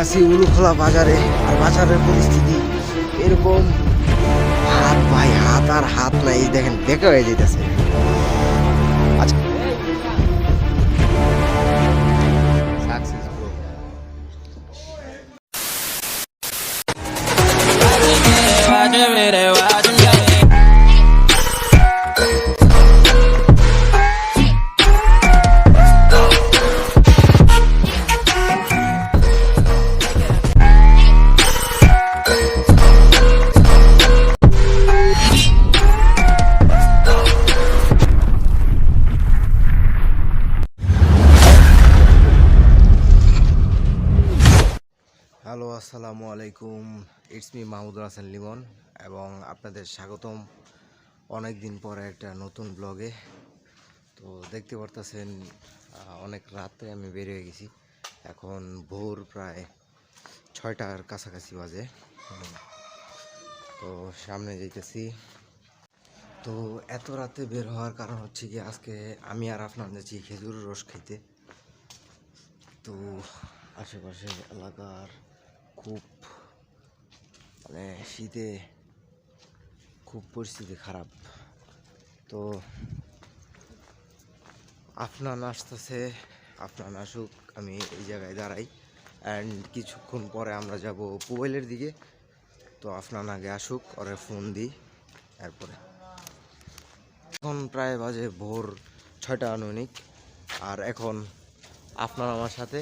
আছি উলুখোলা বাজারে আর বাজারের পরিস্থিতি এরকম। হাত ভাই, হাত আর হাত নাই দেখেন, বেকা হয়ে যেতেছে আচ্ছা। আসসালামু আলাইকুম। ইটস মি মাহমুদুল হাসান লিমন, এবং আপনাদের স্বাগতম অনেক দিন পরে একটা নতুন ব্লগে। তো দেখতে পারতেছেন অনেক রাতে আমি বের হয়ে গেছি। এখন ভোর প্রায় ছয়টার কাছাকাছি বাজে। তো সামনে যাইতেছি। তো এত রাতে বের হওয়ার কারণ হচ্ছে কি, আজকে আমি আর আপনার যাচ্ছি খেজুর রস খাইতে। তো আশেপাশের এলাকার খুব মানে শীতে খুব পরিস্থিতি খারাপ। তো আপনার আসতেছে আপনার আসুক, আমি এই জায়গায় দাঁড়াই। অ্যান্ড কিছুক্ষণ পরে আমরা যাব মোবাইলের দিকে। তো আপনার আগে আসুক, ওরে ফোন দিই, এরপরে। এখন প্রায় বাজে ভোর ছয়টা আনুমানিক। আর এখন আপনার আমার সাথে,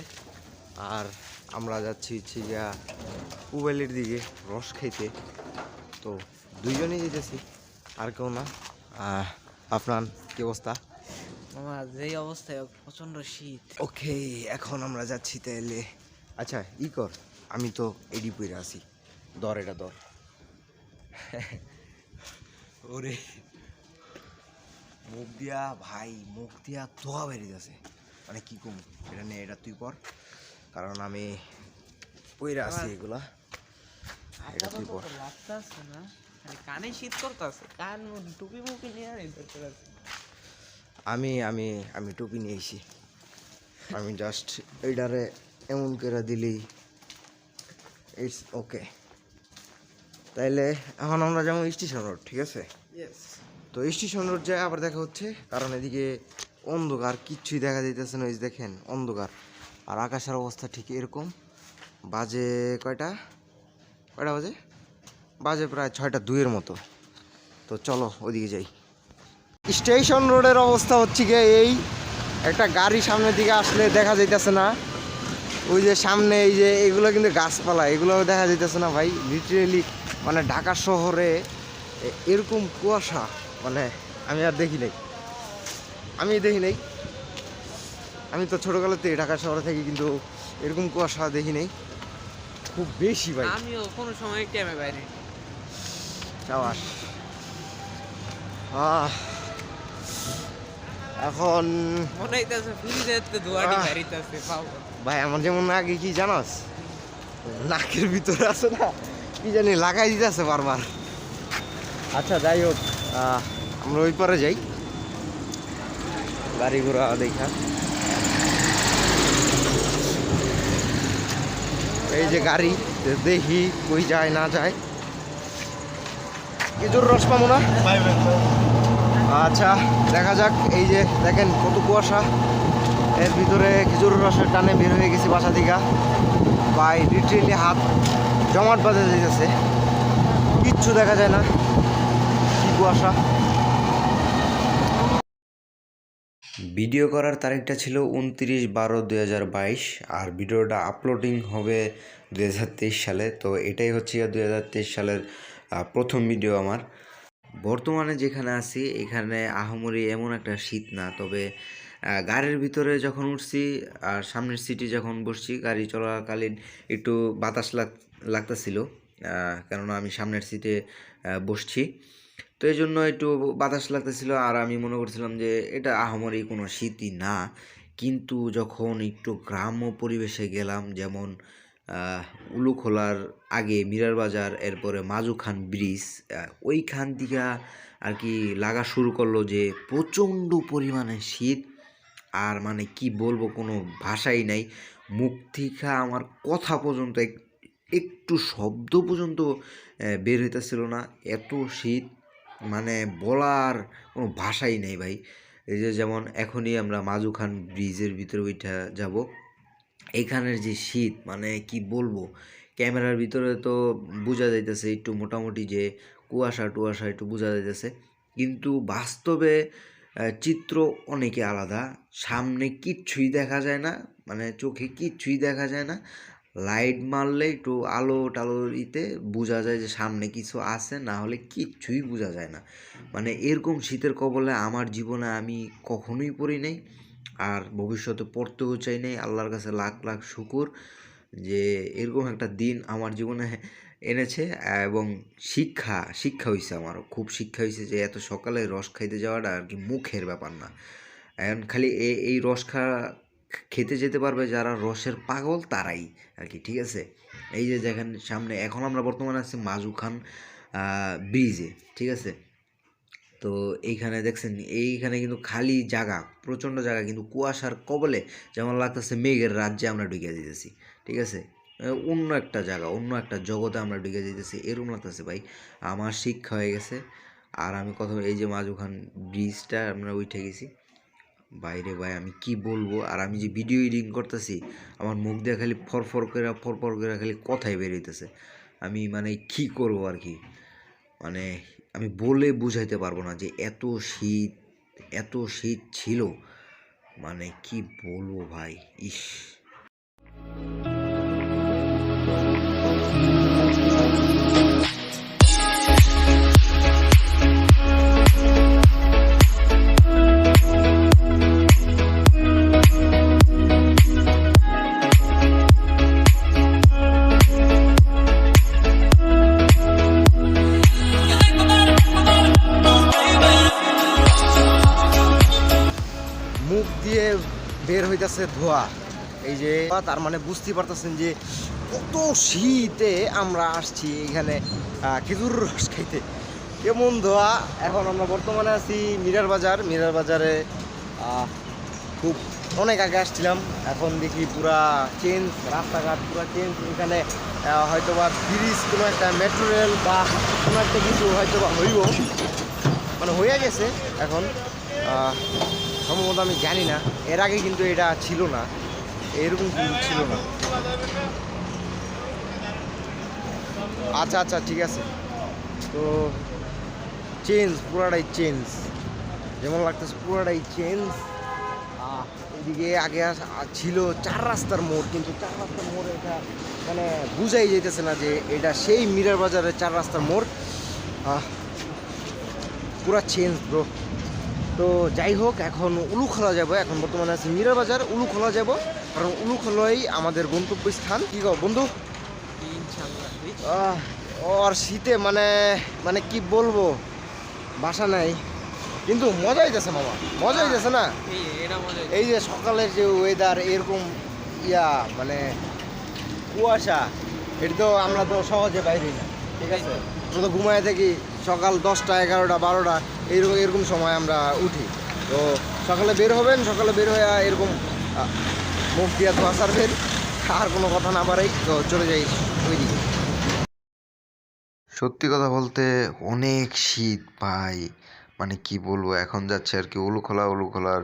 আর আমরা যাচ্ছি হচ্ছে গিয়া পুবেলির দিকে রস খাইতে। তো দুইজনেই যেতেছি আর কেউ না। আপনার কি অবস্থা? আমার যেই অবস্থায় প্রচণ্ড শীত। ওকে এখন আমরা যাচ্ছি তাহলে। আচ্ছা ই কর আমি তো এডি পইরা আছি। দর এটা দর ওরে মুখ দিয়া ভাই মুখ দিয়া ধোয়া বেরিয়ে যাচ্ছে। মানে কি কম? এটা নে এটা তুই পর কারণ আমি পইরা আছি এগুলা। এটা তুই পর না? কানে শীত করতেছে। কান টুপি নিয়ে আমি আমি আমি টুপি নিয়েছি আমি জাস্ট এইটারে এমন করে দিলেই ইটস ওকে তাইলে এখন আমরা যেমন স্টেশন রোড ঠিক আছে? তো স্টেশন রোড যায় আবার দেখা হচ্ছে কারণ এদিকে অন্ধকার কিচ্ছুই দেখা যাইতেছে না দেখেন অন্ধকার। আর আকাশের অবস্থা ঠিক এরকম। বাজে কয়টা? কয়টা বাজে? বাজে প্রায় ছয়টা দুইয়ের মতো। তো চলো ওদিকে যাই। স্টেশন রোডের অবস্থা হচ্ছে গিয়ে এই। একটা গাড়ি সামনের দিকে আসলে দেখা যাইতেছে না। ওই যে সামনে এই যে এগুলো কিন্তু গাছপালা এগুলো দেখা যাইতেছে না ভাই। লিটারেলি মানে ঢাকা শহরে এরকম কুয়াশা মানে আমি আর দেখি নাই। আমি দেখি নাই। আমি তো থেকে ঢাকা শহরে থাকি কিন্তু এরকম কুয়াশা দেখি নাই। খুব বেশি ভাই আমিও কোনো সময় টাইমে বাইরে। সাবাস। আহ, এখন মনে ভাই আমার যেমন আগে কি জানাস? নাকের ভিতরে আছে না কি জানি লাগাই দিতেছে বারবার। আচ্ছা যাই হোক। আমরা ওই পারে যাই। গাড়ি ঘোড়া দেখা। যে গাড়ি দেখি কই যায়, না যায়। খেজুর রস পাবো না? আচ্ছা দেখা যাক, এই যে দেখেন কত কুয়াশা। এর ভিতরে খেজুর রসের টানে বের হয়ে গেছি বাসা থেকে। বাই লিটারেলি হাত জমাট বাঁধে যেতেছে কিচ্ছু দেখা যায় না। কি কুয়াশা। ভিডিও করার তারিখটা ছিল উনত্রিশ বারো দুই আর ভিডিওটা আপলোডিং হবে দুই হাজার তেইশ সালে। তো এটাই হচ্ছে দুই হাজার তেইশ সালের প্রথম ভিডিও আমার। বর্তমানে যেখানে আছি, এখানে আহামরি এমন একটা শীত না, তবে গাড়ির ভিতরে যখন উঠছি আর সামনের সিটে যখন বসছি, গাড়ি চলাকালীন একটু বাতাস লাগ, লাগতেছিল কেননা আমি সামনের সিটে বসছি। তো এই জন্য একটু বাতাস লাগতেছিল আর আমি মনে করছিলাম যে এটা আহামরি কোনো শীতই না। কিন্তু যখন একটু গ্রাম্য পরিবেশে গেলাম, যেমন উলুখোলার আগে মিরার বাজার, এরপরে মাজুখান ব্রিজ ওইখান থেকে আর কি লাগা শুরু করল যে প্রচণ্ড পরিমাণে শীত। আর মানে কি বলব, কোনো ভাষাই নাই। মুখ থেকে আমার কথা পর্যন্ত এক- একটু শব্দ পর্যন্ত বের হইতেছিল না। এত শীত মানে বলার কোনো ভাষাই নেই ভাই। এই যে যেমন এখনই আমরা মাজুখান ব্রিজের ভিতরে ওইটা যাব। এখানের যে শীত মানে কি বলব? ক্যামেরার ভিতরে তো বোঝা যাইতেছে একটু মোটামুটি যে কুয়াশা টুয়াশা একটু বোঝা যাইতেছে। কিন্তু বাস্তবে চিত্র অনেকে আলাদা। সামনে কিচ্ছুই দেখা যায় না মানে চোখে কিচ্ছুই দেখা যায় না। লাইট মারলে একটু আলো টালোর ইতে বোঝা যায় যে সামনে কিছু আছে, না হলে কিচ্ছুই বোঝা যায় না। মানে এরকম শীতের কবলে আমার জীবনে আমি কখনোই পড়ি নাই, আর ভবিষ্যতে পড়তেও চাই নাই। আল্লাহর কাছে লাখ লাখ শুকুর যে এরকম একটা দিন আমার জীবনে এনেছে, এবং শিক্ষা শিক্ষা হয়েছে আমারও। খুব শিক্ষা হয়েছে যে এত সকালে রস খাইতে যাওয়াটা আর কি মুখের ব্যাপার না। এখন খালি এই এই রস খা খেতে যেতে পারবে যারা রসের পাগল তারাই আর কি ঠিক আছে? এই যে দেখেন সামনে, এখন আমরা বর্তমানে আছি মাজু খান ব্রিজে ঠিক আছে? তো এইখানে দেখছেন, এইখানে কিন্তু খালি জায়গা, প্রচণ্ড জায়গা, কিন্তু কুয়াশার কবলে যেমন লাগতেছে মেঘের রাজ্যে আমরা ঢুকে যেতেছি ঠিক আছে? অন্য একটা জায়গা, অন্য একটা জগতে আমরা ঢুকে যেতেছি এরকম লাগতেছে ভাই। আমার শিক্ষা হয়ে গেছে, আর আমি কথা এই যে মাজু খান ব্রিজটা আমরা উঠে গেছি। বাইরে ভাই, আমি কি বলব? আর আমি যে ভিডিও এডিং করতেছি, আমার মুখ দিয়ে খালি ফরফর করে ফরফর করে খালি কথাই বেরোইতেছে। আমি মানে কি করব আর কি? মানে আমি বলে বুঝাইতে পারব না যে এত শীত এত শীত ছিল। মানে কি বলব ভাই? ইস। ধোয়া। এই যে তার মানে বুঝতে পারতেছেন যে কত শীতে আমরা আসছি এখানে খেজুর রস খাইতে। কেমন ধোয়া। এখন আমরা বর্তমানে আছি মিরার বাজার। মিরার বাজারে খুব অনেক আগে আসছিলাম। এখন দেখি পুরা চেঞ্জ রাস্তাঘাট পুরা চেঞ্জ এখানে আহ, হয়তোবা ব্রিজ কোনো একটা মেট্রো রেল বা কোনো একটা কিছু হয়তোবা হইব। মানে হয়ে গেছে এখন। সম্ভবত আমি জানি না। এর আগে কিন্তু এটা ছিল না। এরকম কিন্তু ছিল না। আচ্ছা আচ্ছা ঠিক আছে। তো চেঞ্জ পুরাটাই চেঞ্জ যেমন লাগতেছে পুরাটাই চেঞ্জ এদিকে আগে ছিল চার রাস্তার মোড়, কিন্তু চার রাস্তার মোড় এটা মানে বুঝাই যেতেছে না যে এটা সেই মিরার বাজারের চার রাস্তার মোড়। পুরা চেঞ্জ ব্রো তো যাই হোক এখন উলুখোলা যাব। এখন বর্তমানে আছে মিরার বাজার উলুখোলা যাব। কারণ উলুখোলাই আমাদের গন্তব্যস্থান। কি গো বন্ধু? ওর শীতে মানে মানে কি বলব? বাসা নাই। কিন্তু মজা হইতেছে মামা মজা হইতেছে না? এই এই যে সকালের যে ওয়েদার এরকম ইয়া মানে কুয়াশা এটা তো আমরা তো সহজে বাইরে না ঠিক আছে? আমরা তো ঘুমায় থাকি সকাল দশটা এগারোটা বারোটা। এইরকম এরকম সময় আমরা উঠি। তো সকালে বের হবেন, সকালে বের হয়ে এরকম মুখ দিয়া ধোয়া সারবেন আর কোনো কথা না বাড়াই, তো চলে যাই ওই দিকে সত্যি কথা বলতে অনেক শীত ভাই মানে কি বলব, এখন যাচ্ছে আর কি উলুখোলা, উলুখোলার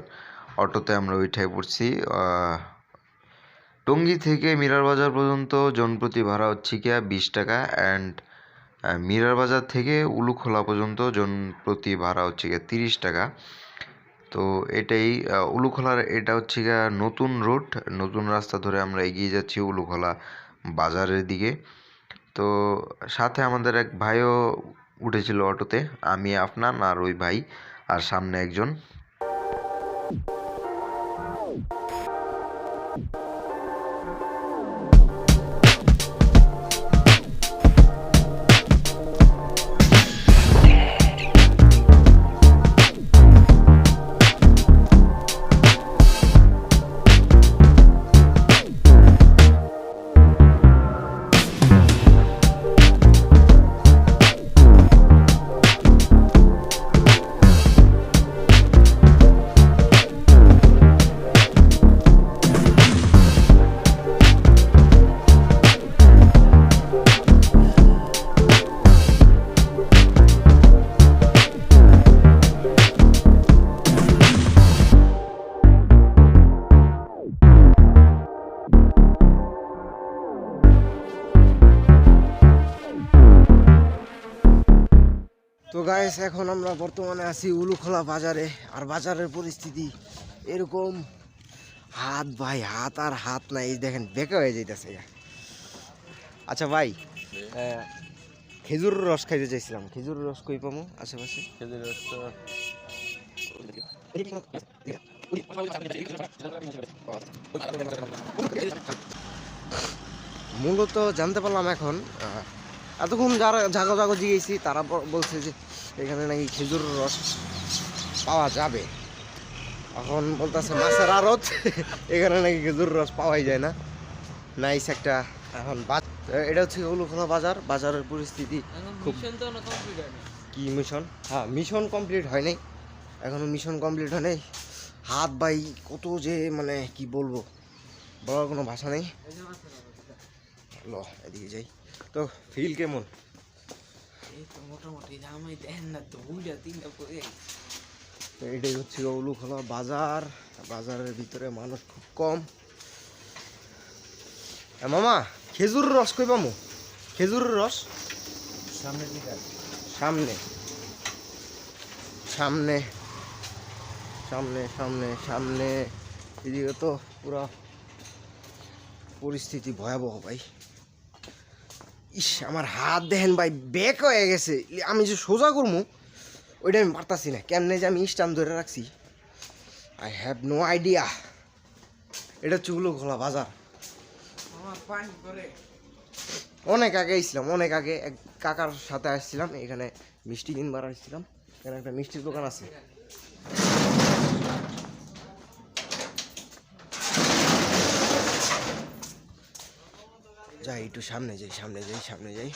অটোতে আমরা উঠাই পড়ছি। টঙ্গী থেকে মিরার বাজার পর্যন্ত জনপ্রতি ভাড়া হচ্ছে গিয়া বিশ টাকা অ্যান্ড মিরার বাজার থেকে উলুখোলা পর্যন্ত জন প্রতি ভাড়া হচ্ছে গিয়ে তিরিশ টাকা। তো এটাই উলুখোলার এটা হচ্ছে গিয়া নতুন রুট নতুন রাস্তা ধরে আমরা এগিয়ে যাচ্ছি উলুখোলা বাজারের দিকে। তো সাথে আমাদের এক ভাইও উঠেছিল অটোতে, আমি আপনার আর ওই ভাই আর সামনে একজন। এখন আমরা বর্তমানে আছি উলুখোলা বাজারে, আর বাজারের পরিস্থিতি এরকম। হাত ভাই, হাত আর হাত নাই দেখেন, বেঁকে হয়ে যাইতেছে আচ্ছা ভাই খেজুর রস খাইতে চাইছিলাম। খেজুর রস কই পামু আশেপাশে? খেজুর রস মূলত জানতে পারলাম এখন এতক্ষণ যারা জাগো জাগো জিগেছি তারা বলছে যে এখানে নাকি খেজুর রস পাওয়া যাবে। এখন বলতেছে মাছের আড়ত এখানে নাকি খেজুর রস পাওয়াই যায় না। নাইস একটা এখন এটা হচ্ছে উলুখোলা বাজার বাজারের পরিস্থিতি খুব- কি মিশন হ্যাঁ মিশন কমপ্লিট হয় নাই এখনও মিশন কমপ্লিট হয় নাই হাত বাই কত যে মানে কি বলব বলার কোনো ভাষা নেই। ল এদিকে যাই। তো ফিল কেমন? এই তো মোটামুটি জামাই দেখেন না তো বুঝা তিনটা তো এটাই হচ্ছে উলুখোলা বাজার। বাজারের ভিতরে মানুষ খুব কম। মামা খেজুর রস কই পামু? খেজুরের রস? সামনে সামনে। সামনে। সামনে সামনে সামনে। এদিকে তো পুরো পরিস্থিতি ভয়াবহ ভাই। ইস আমার হাত দেখেন ভাই বেক হয়ে গেছে। আমি যে সোজা করব ওইটা আমি পারতাছি না। কেমনে যে আমি স্টান ধরে রাখছি। আই হ্যাভ নো আইডিয়া এটা চুগলো খোলা বাজার। অনেক আগে এসেছিলাম অনেক আগে এক কাকার সাথে আসছিলাম এখানে মিষ্টি কিনবার আসছিলাম। এখানে একটা মিষ্টির দোকান আছে। একটু সামনে যাই সামনে যাই সামনে যাই।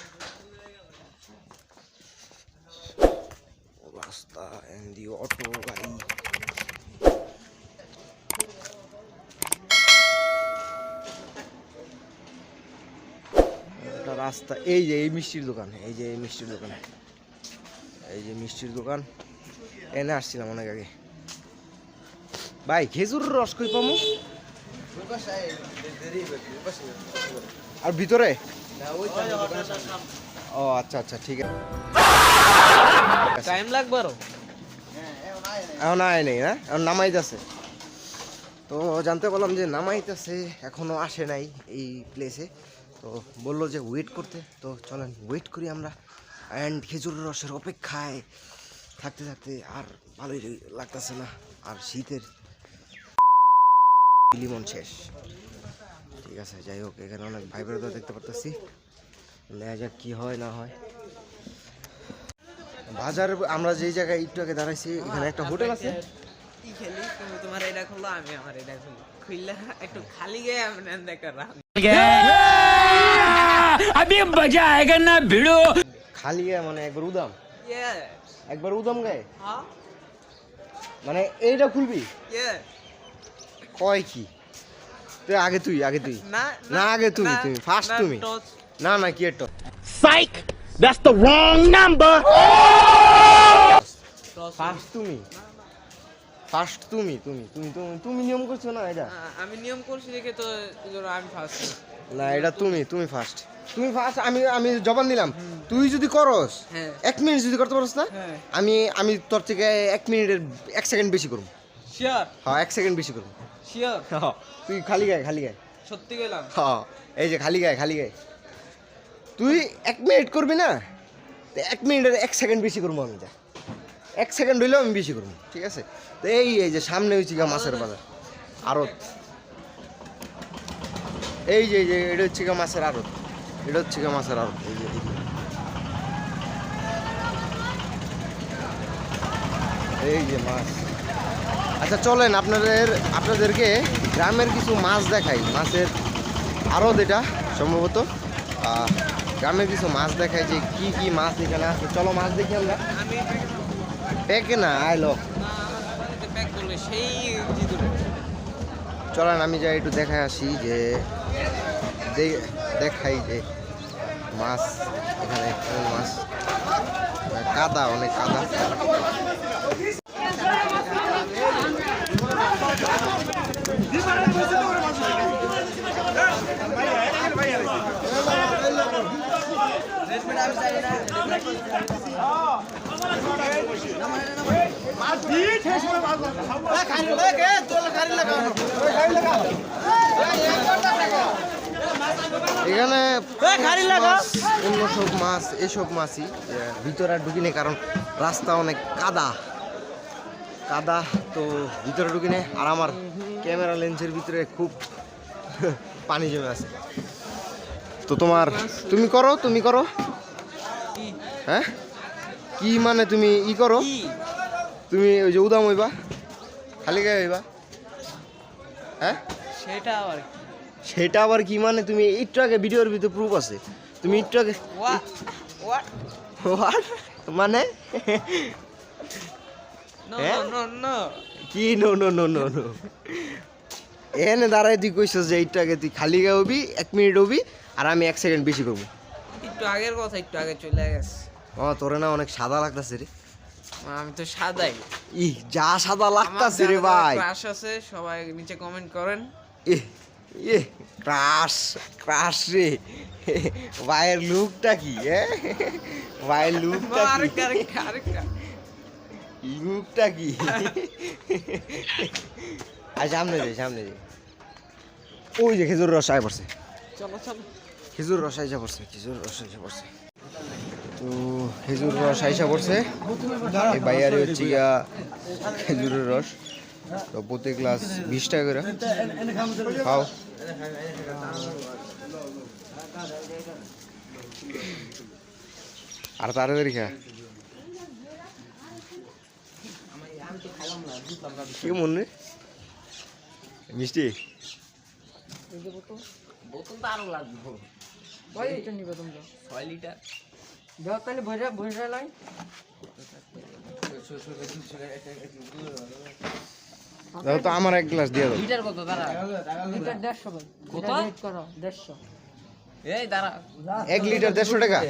রাস্তা এন্ড অটো গাড়ি। রাস্তা, এই যে, এই মিষ্টির দোকান, এই যে, এই মিষ্টির দোকান। এই যে, মিষ্টির দোকান। এনে আসছিলাম অনেক আগে। ভাই খেজুর রস কই পামু? আর ভিতরে? ও আচ্ছা আচ্ছা ঠিক আছে। টাইম লাগবে আরও। এখন আয় নেই না? এখন নামাইতেছে। তো জানতে পারলাম যে নামাইতেছে এখনও আসে নাই এই প্লেসে তো বলল যে ওয়েট করতে। তো চলেন ওয়েট করি আমরা। অ্যান্ড খেজুরের রসের অপেক্ষায় থাকতে থাকতে আর ভালোই লাগতেছে না। আর শীতের লিমন শেষ। আছে যাই হোক এখানে অনেক ভাই দেখতে পারতেছি। দেখা যাক কী হয় না হয়। বাজার আমরা যেই জায়গায় একটু আগে দাঁড়াইছি এখানে একটা হোটেল আছে। আমি খালি। মানে একবার একবার মানে এইটা খুলবি? কয় কি? তুই আগে তুই আগে তুই। না না, আগে না, তুমি, না, তুমি। না না কি একটা Psych! That's the wrong number! toast। First তুমি। ফার্স্ট তুমি তুমি তুমি তুমি নিয়ম করছ না এটা? আমি নিয়ম করছি দেখে তো আমি ফার্স্ট না এটা তুমি তুমি ফার্স্ট তুমি ফার্স্ট আমি আমি জবান দিলাম। তুই যদি করস হ্যাঁ। এক মিনিট যদি করতে পারস না হ্যাঁ। আমি আমি তোর থেকে এক মিনিটের এক সেকেন্ড বেশি করব। শিওর হ্যাঁ এক সেকেন্ড বেশি করব। শিওর হ্যাঁ, তুই খালি গায়ে খালি গায়ে। সত্যি গেলাম হ্যাঁ এই যে খালি গায়ে খালি গায়ে। তুই এক মিনিট করবি না? তো এক মিনিটের এক সেকেন্ড বেশি করব আমি যা। এক সেকেন্ড হইলেও আমি বেশি করব ঠিক আছে? তো এই এই যে সামনে হয়েছি গা মাছের বাজার আড়ত এই যে যে এটা হচ্ছে গা মাছের আড়ত এটা হচ্ছে গা মাছের আড়ত এই যে। এই যে মাছ। আচ্ছা চলেন আপনাদের আপনাদেরকে গ্রামের কিছু মাছ দেখাই। মাছের আরও যেটা সম্ভবত। গ্রামের কিছু মাছ দেখাই যে কি কি মাছ এখানে আছে। চলো মাছ দেখি আমরা। আমি পেকে না আইলো প্যাক চলেন আমি যাই একটু দেখাই আসি যে দেখাই যে মাছ এখানে মাছ। কাদা অনেক কাদা। এখানে অন্য সব মাছ এসব মাছই ভিতরে ঢুকিনি কারণ রাস্তা অনেক কাদা। কাদা তো ভিতরে ঢুকিনি আর আমার ক্যামেরা লেন্সের ভিতরে খুব পানি জমে আছে। তো তোমার তুমি করো তুমি করো। কি? হ্যাঁ? কি মানে তুমি ই করো? তুমি ওই যে উদাম হইবা খালি গায়ে হইবা। হ্যাঁ? সেটা আবার সেটা আবার কি মানে তুমি একটু আগে ভিডিওর ভিতরে প্রুফ আছে। তুমি একটু আগে মানে? হ্যাঁ? নো নো কি? No no no no no এখানে দাঁড়াই তুই কইছস যে আগে তুই খালি গায়ে হবি এক মিনিট হবি আর আমি এক সেকেন্ড বেশি করব। একটু আগের কথা একটু আগে চলে গেছে। ও তোরে না অনেক সাদা লাগতাছে রে। আমি তো সাদাই। ই যা সাদা লাগতাছে রে ভাই। ক্রাশ আছে সবাই নিচে কমেন্ট করেন। এ এ ক্রাশ ক্রাশ রে। ভাইয়ের লুকটা কি এ? ভাইয়ের লুকটা কি? লুকটা কি? আর সামনে যাই সামনে যাই ওই যে খেজুর রস আয় পড়ছে। চলো চলো। খেজুর রস আইসা পড়ছে, খেজুর রস আইসা পড়ছে। তো খেজুর রস আইসা পড়ছে। এই বাইয়ারে হচ্ছে গিয়া খেজুরের রস। তো প্রতি গ্লাস বিশ টাকা করে। খাও। আর তাড়াতাড়ি খা। কি মনে? মিষ্টি? বোতল তো আরও লাগবে। কয় লিটার নিবে তোমরা। ছয় লিটার? দাও তাহলে ভরে ভরে লাই দাও তো আমার এক গ্লাস দিয়ে দাও। লিটার কত? দাঁড়া। লিটার দেড়শো ভাই। কত? করো দেড়শো। এই দাঁড়া। এক লিটার দেড়শো টাকা?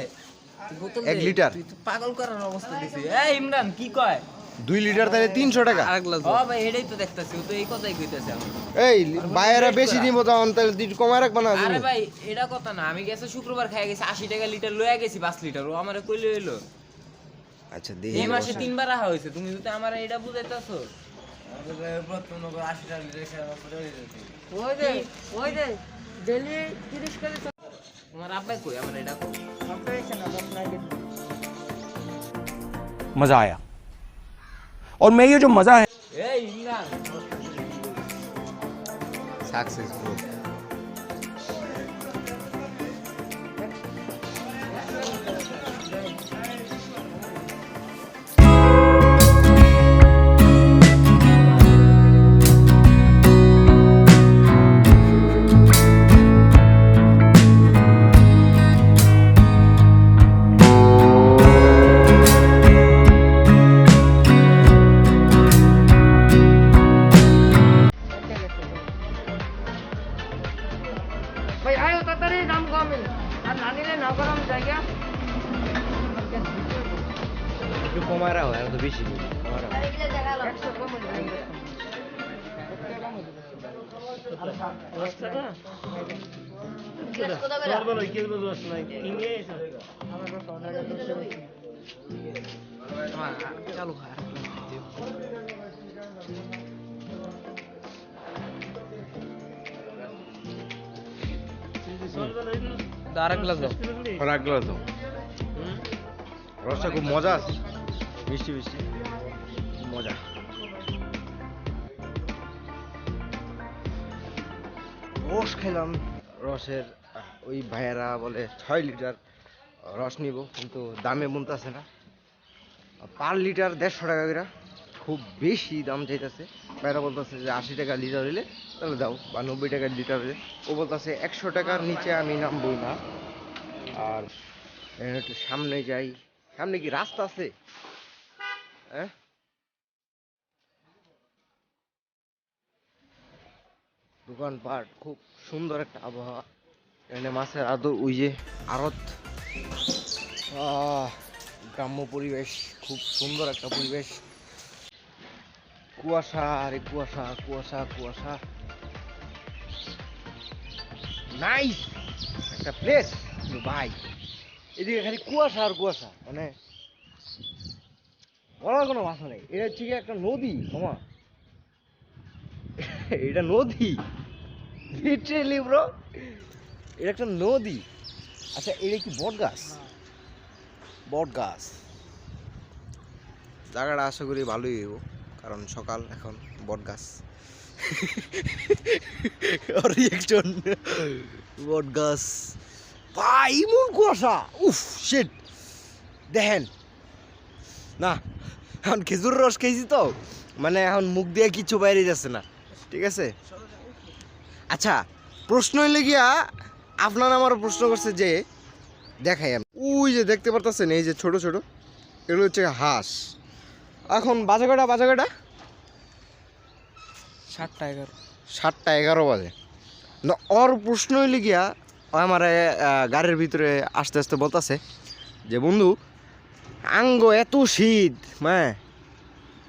এক লিটার? তুই পাগল করার অবস্থা দিছিস এই ইমরান কি কয়? দুই লিটার তাহলে তিনশো টাকা। আর গ্লাস ও ভাই এটাই তো দেখতাছি ও তো এই কথাই কইতাছে এই বাইরে বেশি নিব তখন তাহলে কমায় রাখবা না আরে ভাই এটা কথা না আমি গেছে শুক্রবার খাই গেছি আশি টাকা লিটার লয়ে গেছি পাঁচ লিটার ও আমারে কইলে এলো আচ্ছা এই মাসে তিনবার রাখা হয়েছে তুমি যদি আমার এটা বুঝাইতেছো। ওই দে ওই দে ডেলি তিরিশ কেজি তোমার আব্বাই কই আমার এটা কই? সপ্তাহে और मैं ये जो मज़ा है এই আর এক গ্লাস দাও। আর এক গ্লাস দাও। রসটা খুব মজা আছে। মিষ্টি মিষ্টি। মজা। রস খেলাম। রসের ওই ভাইয়েরা বলে ছয় লিটার রস নিব কিন্তু দামে বলতেছে না। পার লিটার দেড়শো টাকা করে খুব বেশি দাম চাইতেছে। ভাইরা বলতেছে যে আশি টাকা লিটার হইলে তাহলে দাও বা নব্বই টাকার লিটার হইলে। ও বলতেছে একশো টাকার নিচে আমি নামবই না। আর একটু সামনে যাই। সামনে কি রাস্তা আছে? হ্যাঁ? দোকানপাট খুব সুন্দর একটা আবহাওয়া। এখানে মাছের আদর ওই যে আড়ত। আহ, গ্রাম্য পরিবেশ, খুব সুন্দর একটা পরিবেশ। কুয়াশা, আরে কুয়াশা কুয়াশা কুয়াশা। নাইস একটা প্লেস ভাই, এদিকে খালি কুয়াশা আর কুয়াশা মানে বলার কোনো ভাষা নেই। এটা হচ্ছে কি একটা নদী, মামা। এটা নদী। লিটারেলি ব্রো এটা একটা নদী। আচ্ছা এটা কি বট গাছ বট গাছ। জায়গাটা আশা করি ভালোই হইব কারণ সকাল এখন বট গাছ। রিয়েকশন বট গাছ। ভাই ইমন কুয়াশা। উফ শিট দেখেন। না এখন খেজুর রস খেয়েছি তো মানে এখন মুখ দিয়ে কিছু বাইরে যাচ্ছে না ঠিক আছে? আচ্ছা প্রশ্ন হইলে গিয়া আপনার আমার প্রশ্ন করছে যে দেখাই আমি। ওই যে দেখতে পারতেছেন এই যে ছোট ছোট এগুলো হচ্ছে হাঁস। এখন বাজে কটা বাজে কটা সাতটা এগারো। সাতটা এগারো বাজে। না ওর প্রশ্ন হইলে গিয়া আমার গাড়ির ভিতরে আস্তে আস্তে বলতাছে যে বন্ধু আঙ্গ এত শীত হ্যাঁ?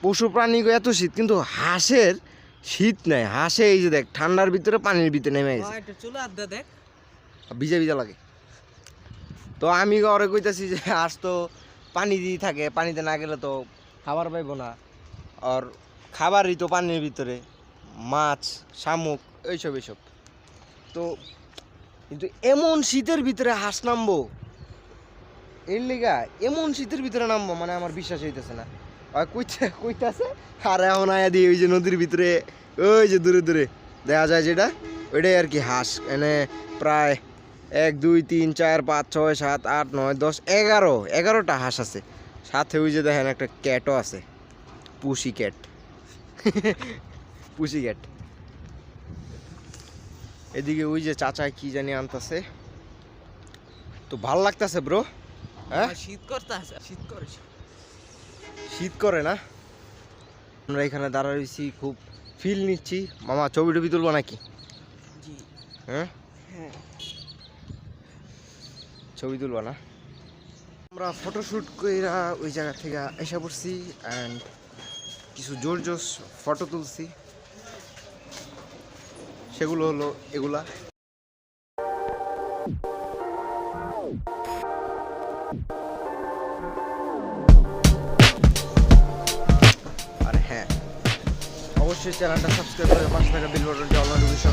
পশু প্রাণীগো এত শীত কিন্তু হাঁসের শীত নাই। হাঁসে এই যে দেখ ঠান্ডার ভিতরে পানির ভিতরে নেমে গেছে। ভিজা ভিজা লাগে। তো আমি ওরে কইতাছি যে হাঁস তো পানি দিয়ে থাকে, পানিতে না গেলে তো খাবার পাইবো না। আর খাবারই তো পানির ভিতরে, মাছ, শামুক, এইসব এইসব। তো কিন্তু এমন শীতের ভিতরে হাঁস নামবো, এর লিগা এমন শীতের ভিতরে নামবো মানে আমার বিশ্বাস হইতেছে না। আর কইতে, কইতাছে, আর এখন আয়া দিয়ে ওই যে নদীর ভিতরে, ওই যে দূরে দূরে, দেখা যায় যেটা, ওইটাই আর কি হাঁস, এনে প্রায় এক দুই তিন চার পাঁচ ছয় সাত আট নয় দশ এগারো। এগারোটা হাঁস আছে। সাথে ওই যে দেখেন একটা ক্যাটও আছে। পুষি ক্যাট। পুষি ক্যাট। এদিকে ওই যে চাচা কি জানি আনতাছে। তো ভালো লাগতেছে ব্রো হ্যাঁ? শীত করতে শীত করেছে শীত। করে না? আমরা এখানে দাঁড়া রয়েছি খুব ফিল নিচ্ছি। মামা ছবি টবি তুলবো নাকি? হ্যাঁ? হ্যাঁ। ছবি তুলবা না। আমরা ফটোশ্যুট কইরা ওই জায়গা থেকে এসে পড়ছি অ্যান্ড কিছু জোর জোর ফটো তুলছি। সেগুলো হলো এগুলা। আর হ্যাঁ অবশ্যই চ্যানেলটা সাবস্ক্রাইব করে পাশে থাকা বিল বাটনটি অল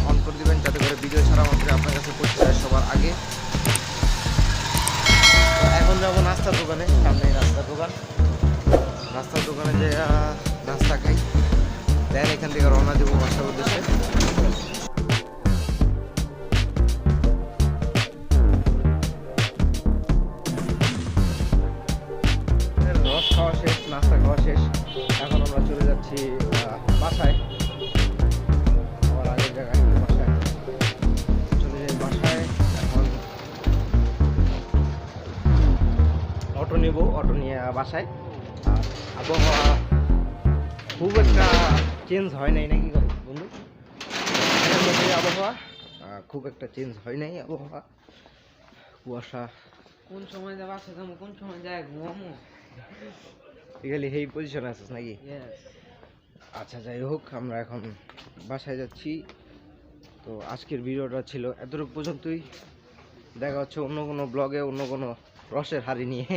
অন করে দিবেন, যাতে করে ভিডিও ছাড়া মাত্র আপনার কাছে পৌঁছে যায় সবার আগে। এখন যাব নাস্তার দোকানে। সামনেই নাস্তার দোকান। নাস্তার দোকানে যে নাস্তা খাই। দেন এখান থেকে রওনা দেবো বাসার উদ্দেশ্যে। বাসায় আর আবহাওয়া খুব একটা চেঞ্জ হয় নাই নাকি বন্ধু? আবহাওয়া খুব একটা চেঞ্জ হয় নাই আবহাওয়া। কুয়াশা। কোন সময় যাব আসে যাব কোন সময় যায় ঘুমামো। এখানে এই পজিশনে আছিস নাকি? আচ্ছা যাই হোক আমরা এখন বাসায় যাচ্ছি। তো আজকের ভিডিওটা ছিল এতটুকু পর্যন্তই। দেখা হচ্ছে অন্য কোনো ব্লগে অন্য কোনো রসের হাড়ি নিয়ে।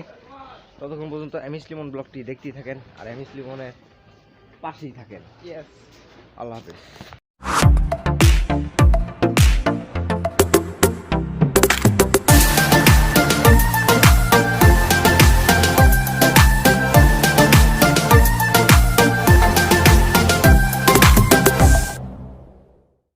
ততক্ষণ পর্যন্ত এমএস লিমন ব্লগটি দেখতেই থাকেন আর এমএস লিমনের পাশেই থাকেন। আল্লাহ হাফেজ।